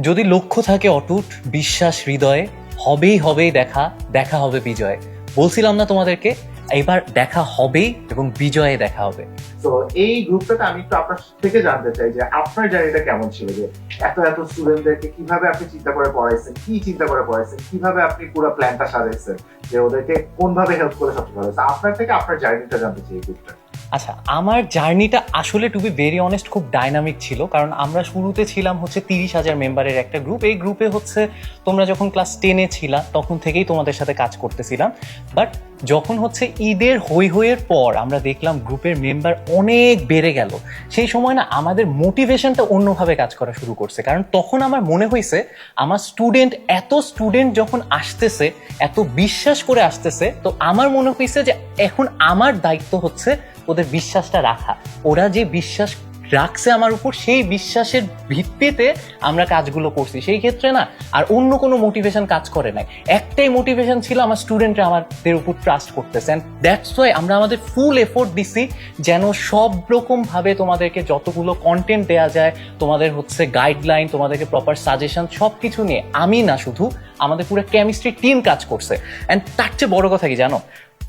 যদি লক্ষ্য থাকে অটুট, বিশ্বাস, হৃদয়ে, হবেই হবেই দেখা দেখা হবে বিজয়। বলছিলাম না তোমাদেরকে, এবার দেখা হবেই এবং বিজয়ে দেখা হবে। তো এই গ্রুপটাতে আমি একটু আপনার থেকে জানতে চাই যে আপনার জার্নিটা কেমন ছিল? যে এত এত স্টুডেন্টদেরকে কীভাবে আপনি চিন্তা করে পড়াইছেন? কি চিন্তা করে পড়াইছেন? কীভাবে আপনি পুরো প্ল্যানটা সাজাইছেন? যে ওদেরকে কোনভাবে হেল্প করে সবচেয়ে ভালো? আপনার থেকে আপনার জার্নিটা জানতে চাই এই গ্রুপটা আচ্ছা আমার জার্নিটা আসলে টু বি ভেরি অনেস্ট খুব ডাইনামিক ছিল, কারণ আমরা শুরুতে ছিলাম হচ্ছে তিরিশ হাজার মেম্বারের একটা গ্রুপ এই গ্রুপে হচ্ছে তোমরা যখন ক্লাস টেনে ছিলা, তখন থেকেই তোমাদের সাথে কাজ করতেছিলাম। বাট যখন হচ্ছে ঈদের হই হইয়ের পর আমরা দেখলাম গ্রুপের মেম্বার অনেক বেড়ে গেল, সেই সময় না আমাদের মোটিভেশনটা অন্যভাবে কাজ করা শুরু করছে। কারণ তখন আমার মনে হয়েছে আমার স্টুডেন্ট এত স্টুডেন্ট যখন আসতেছে, এত বিশ্বাস করে আসতেছে, তো আমার মনে হয়েছে যে এখন আমার দায়িত্ব হচ্ছে ওদের বিশ্বাসটা রাখা। ওরা যে বিশ্বাস রাখছে আমার উপর, সেই বিশ্বাসের ভিত্তিতে আমরা কাজগুলো করছি। সেই ক্ষেত্রে না, আর অন্য কোনো মোটিভেশন কাজ করে নাই। একটাই মোটিভেশন ছিল আমার স্টুডেন্টরা আমাদের উপর ট্রাস্ট করতেছে। অ্যান্ড দ্যাটস ওয়াই আমরা আমাদের ফুল এফোর্ট দিছি যেন সব রকমভাবে তোমাদেরকে যতগুলো কন্টেন্ট দেয়া যায়, তোমাদের হচ্ছে গাইডলাইন তোমাদেরকে প্রপার সাজেশন সব কিছু নিয়ে। আমি না শুধু, আমাদের পুরো কেমিস্ট্রি টিম কাজ করছে। অ্যান্ড তার চেয়ে বড় কথা কি জানো?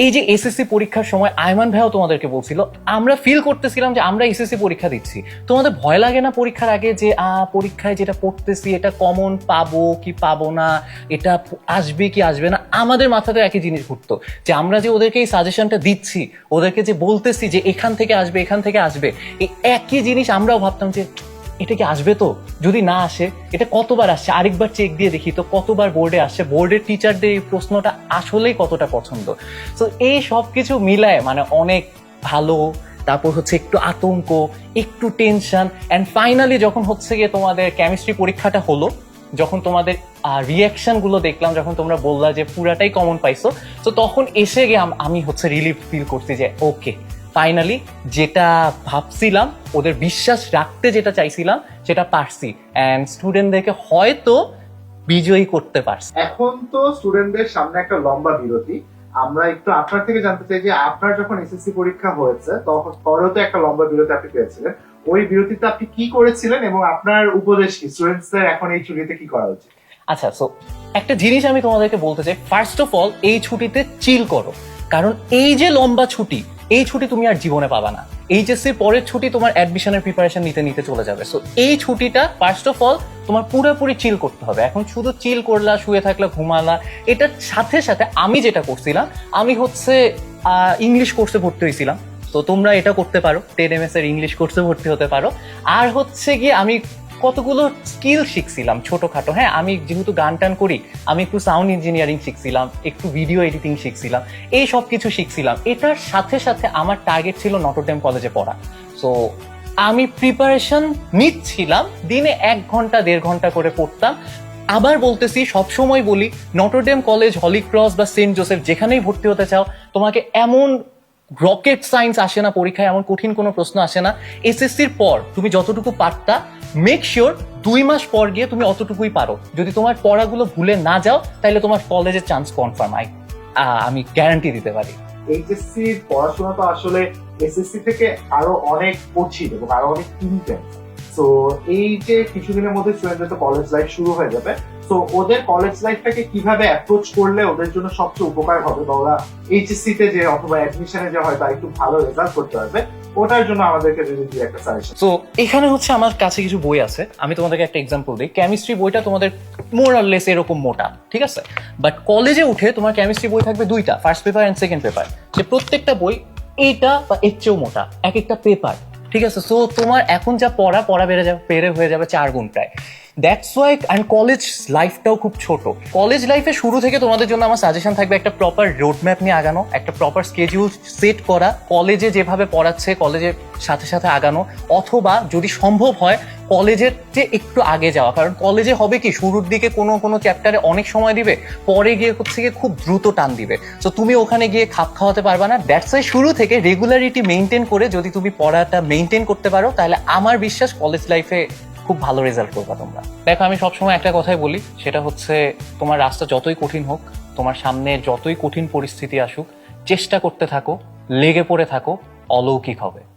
এই যে এসএসসি পরীক্ষার সময় আয়মান ভাইও তোমাদেরকে বলছিল, আমরা ফিল করতেছিলাম যে আমরা এসএসসি পরীক্ষা দিচ্ছি। তোমাদের ভয় লাগে না পরীক্ষার আগে যে পরীক্ষায় যেটা পড়তেছি, এটা কমন পাবো কি পাবো না? এটা আসবে কি আসবে না? আমাদের মাথাতে একই জিনিস ঘুরতো, যে আমরা যে ওদেরকে এই সাজেশনটা দিচ্ছি, ওদেরকে যে বলতেছি যে এখান থেকে আসবে, এখান থেকে আসবে, এই একই জিনিস আমরাও ভাবতাম যে এটা কি আসবে তো? যদি না আসে, এটা কতবার আসছে? আরেকবার চেক দিয়ে দেখি তো কতবার বোর্ডে আসছে? বোর্ডের টিচারদের এই প্রশ্নটা আসলেই কতটা পছন্দ? তো এই সব কিছু মিলায় মানে অনেক ভালো, তারপর হচ্ছে একটু আতঙ্ক, একটু টেনশন অ্যান্ড ফাইনালি যখন হচ্ছে গিয়ে তোমাদের কেমিস্ট্রি পরীক্ষাটা হলো, যখন তোমাদের রিয়াকশনগুলো দেখলাম, যখন তোমরা বললা যে পুরাটাই কমন পাইছো, তো তখন এসে গিয়ে আমি হচ্ছে রিলিফ ফিল করছি যে ওকে ফাইনালি যেটা ভাবছিলাম ওদের বিশ্বাস রাখতে যেটা চাইছিলাম সেটা পারছি। অ্যান্ড স্টুডেন্টদেরকে হয়তো বিজয়ী করতে পারছি। এখন তো স্টুডেন্টদের সামনে একটা লম্বা বিরতি। আমরা একটু আপনার থেকে জানতে চাই যে আপনার যখন এসএসসি পরীক্ষা হয়েছে তখন পরেও তো একটা লম্বা বিরতি আপনি পেয়েছিলেন। ওই বিরতিতে আপনি কি করেছিলেন এবং আপনার উপদেশ কি? স্টুডেন্টসদের এখন এই ছুটিতে কি করা উচিত? আচ্ছা সো একটা জিনিস আমি তোমাদেরকে বলতে চাই। ফার্স্ট অফ অল এই ছুটিতে চিল করো। কারণ এই যে লম্বা ছুটি এই ছুটি তুমি আর জীবনে পাবা না। এইচএসসির পরের ছুটি তোমার অ্যাডমিশনের প্রিপারেশন নিতে নিতে চলে যাবে। সো এই ছুটিটা ফার্স্ট অফ অল তোমার পুরোপুরি চিল করতে হবে। এখন শুধু চিল করলা, শুয়ে থাকলা, ঘুমালা, এটার সাথে সাথে আমি যেটা করছিলাম, আমি হচ্ছে ইংলিশ কোর্সে ভর্তি হয়েছিলাম। তো তোমরা এটা করতে পারো। টেন এম এস এর ইংলিশ কোর্সে ভর্তি হতে পারো। আর হচ্ছে গিয়ে আমি কতগুলো স্কিল শিখছিলাম ছোটখাটো। হ্যাঁ আমি যেহেতু গান টান করি, আমি একটু সাউন্ড ইঞ্জিনিয়ারিং শিখছিলাম, একটু ভিডিও এডিটিং শিখছিলাম, এই সব কিছু শিখছিলাম। এটার সাথে সাথে আমার টার্গেট ছিল নটরডেম কলেজে পড়া। সো আমি প্রিপারেশন নিচ্ছিলাম, দিনে এক ঘণ্টা, দেড় ঘণ্টা করে পড়তাম। আবার বলতেছি, সবসময় বলি Notre Dame college Holy Cross বা সেন্ট জোসেফ যেখানেই ভর্তি হতে চাও, তোমাকে এমন রকেট সায়েন্স আসে না, পরীক্ষায় এমন কঠিন কোনো প্রশ্ন আসে না। এসএসসির পর তুমি যতটুকু পারতা মেক শিওর দুই মাস পর গিয়ে তুমি অতটুকুই পারো। যদি তোমার পড়াগুলো ভুলে না যাও তাহলে তোমার কলেজের চান্স কনফার্ম আই আমি গ্যারান্টি দিতে পারি। এইচএসসি পড়াশোনা তো আসলে এসএসসি থেকে আরও অনেক কঠিন এবং আরও অনেক ইন্টেন্স তো এই যে কিছুদিনের মধ্যে স্টুডেন্টদের তো কলেজ লাইফ শুরু হয়ে যাবে। তো ওদের কলেজ লাইফটাকে কীভাবে অ্যাপ্রোচ করলে ওদের জন্য সবচেয়ে উপকার হবে বা ওরা এইচএসসি তে যে অথবা অ্যাডমিশনে যে হয় হয়তো একটু ভালো রেজাল্ট করতে পারবে, ওটার জন্য আমাদেরকে যদি দুই একটা সাজেশন সো এখানে হচ্ছে আমার কাছে কিছু বই আছে। আমি তোমাদেরকে একটা এক্সাম্পল দিই। কেমিস্ট্রি বইটা তোমাদের মোর আর লেস এরকম মোটা, ঠিক আছে? বাট কলেজে উঠে তোমার কেমিস্ট্রি বই থাকবে দুইটা first paper and second paper যে প্রত্যেকটা বই এইটা বা এর চেয়েও মোটা, এক একটা পেপার ঠিক আছে? সো তোমার এখন যা পড়া পড়া বেড়ে যাবে, বেড়ে হয়ে যাবে চার গুণ প্রায়। দ্যাটস ওয়াই অ্যান্ড কলেজ লাইফটাও খুব ছোট। কলেজ লাইফে শুরু থেকে তোমাদের জন্য আমার সাজেশন থাকবে একটা প্রপার রোড ম্যাপ নিয়ে আগানো, একটা প্রপার স্কেডিউল সেট করা কলেজে যেভাবে পড়াচ্ছে কলেজের সাথে সাথে আগানো, অথবা যদি সম্ভব হয় কলেজের চেয়ে একটু আগে যাওয়া। কারণ কলেজে হবে কি, শুরুর দিকে কোনো কোনো চ্যাপ্টারে অনেক সময় দিবে, পরে গিয়ে হচ্ছে গিয়ে খুব দ্রুত টান দিবে। তো তুমি ওখানে গিয়ে খাপ খাওয়াতে পারবা না। দ্যাটস ওয়াই শুরু থেকে রেগুলারিটি মেনটেন করে যদি তুমি পড়াটা মেনটেন করতে পারো, তাহলে আমার বিশ্বাস কলেজ লাইফে খুব ভালো রেজাল্ট করবা তোমরা। দেখো, আমি সবসময় একটা কথাই বলি, সেটা হচ্ছে তোমার রাস্তা যতই কঠিন হোক, তোমার সামনে যতই কঠিন পরিস্থিতি আসুক, চেষ্টা করতে থাকো, লেগে পড়ে থাকো, অলৌকিক হবে।